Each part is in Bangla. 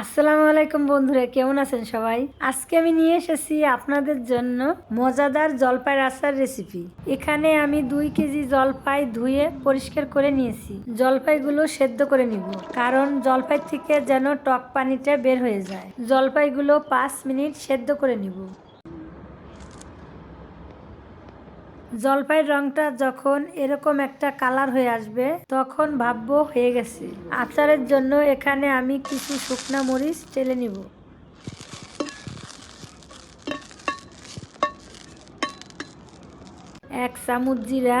আসসালামু আলাইকুম বন্ধুরা, কেমন আছেন সবাই? আজকে আমি নিয়ে এসেছি আপনাদের জন্য মজাদার জলপাই আচার রেসিপি এখানে আমি দুই কেজি জলপাই ধুয়ে পরিষ্কার করে নিয়েছি। জলপাইগুলো সেদ্ধ করে নিব, কারণ জলপাই থেকে যেন টক পানিটা বের হয়ে যায়। জলপাইগুলো পাঁচ মিনিট সেদ্ধ করে নিব। জলপাইয়ের রংটা যখন এরকম একটা কালার হয়ে আসবে, তখন ভাববো হয়ে গেছে। আচারের জন্য এখানে আমি কিছু শুকনা মরিচ টেলে নিব। এক চামচ জিরা,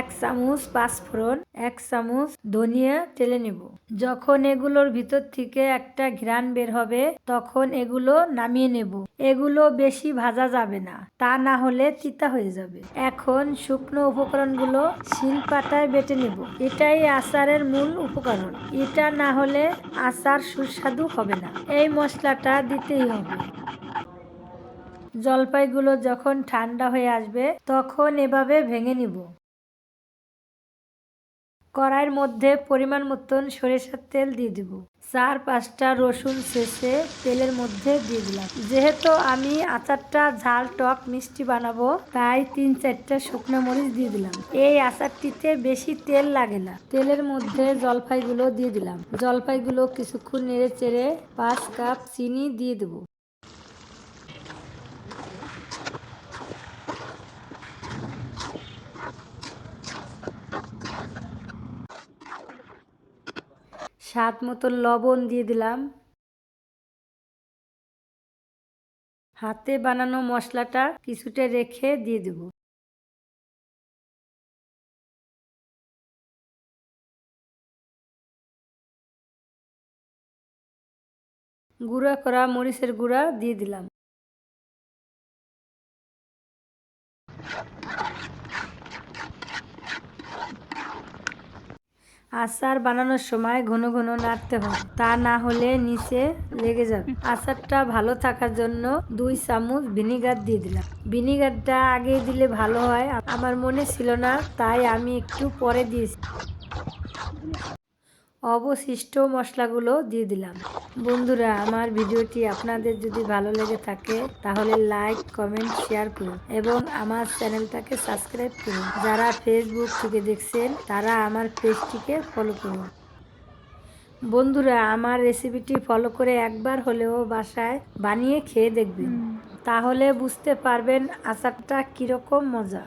এক চামচ পাঁচফোড়ন, এক চামচ ধনিয়া টেলে নেব। যখন এগুলোর ভিতর থেকে একটা ঘ্রাণ বের হবে, তখন এগুলো নামিয়ে নেব। এগুলো বেশি ভাজা যাবে না, তা না হলে তিতা হয়ে যাবে। এখন শুকনো উপকরণগুলো শিল পাতায় বেটে নেব। এটাই আচারের মূল উপকরণ। এটা না হলে আচার সুস্বাদু হবে না। এই মশলাটা দিতেই হবে। জলপাইগুলো যখন ঠান্ডা হয়ে আসবে, তখন এভাবে ভেঙে নিব। কড়াইয়ের মধ্যে পরিমাণ মতন সরিষার তেল দিয়ে দিব। চার পাঁচটা রসুন শেষে তেলের মধ্যে দিয়ে দিলাম। যেহেতু আমি আচারটা ঝাল, টক, মিষ্টি বানাবো, তাই তিন চারটা শুকনো মরিচ দিয়ে দিলাম। এই আচারটিতে বেশি তেল লাগে না। তেলের মধ্যে জলপাইগুলো দিয়ে দিলাম। জলপাইগুলো কিছুক্ষণ নেড়ে চেড়ে পাঁচ কাপ চিনি দিয়ে দেবো। স্বাদ মতো লবণ দিয়ে দিলাম। হাতে বানানো মশলাটা কিছুটা রেখে দিয়ে দেব। গুঁড়া করা মরিচের গুঁড়া দিয়ে দিলাম। আচার বানানোর সময় ঘন ঘন নাড়তে হবে তা না হলে নিচে লেগে যাবে। আচারটা ভালো থাকার জন্য দুই চামচ ভিনিগার দিয়ে দিলাম। ভিনিগারটা আগে দিলে ভালো হয় আমার মনে ছিল না, তাই আমি একটু পরে দিয়েছি। অবশিষ্ট মশলাগুলো দিয়ে দিলাম। বন্ধুরা আমার ভিডিওটি আপনাদের যদি ভালো লেগে থাকে তাহলে লাইক কমেন্ট শেয়ার করুন এবং আমার চ্যানেলটাকে সাবস্ক্রাইব করুন। যারা ফেসবুক থেকে দেখছেন তারা আমার পেজটিকে ফলো করুন। বন্ধুরা আমার রেসিপিটি ফলো করে একবার হলেও বাসায় বানিয়ে খেয়ে দেখবেন। তাহলে বুঝতে পারবেন আচারটা কীরকম মজা।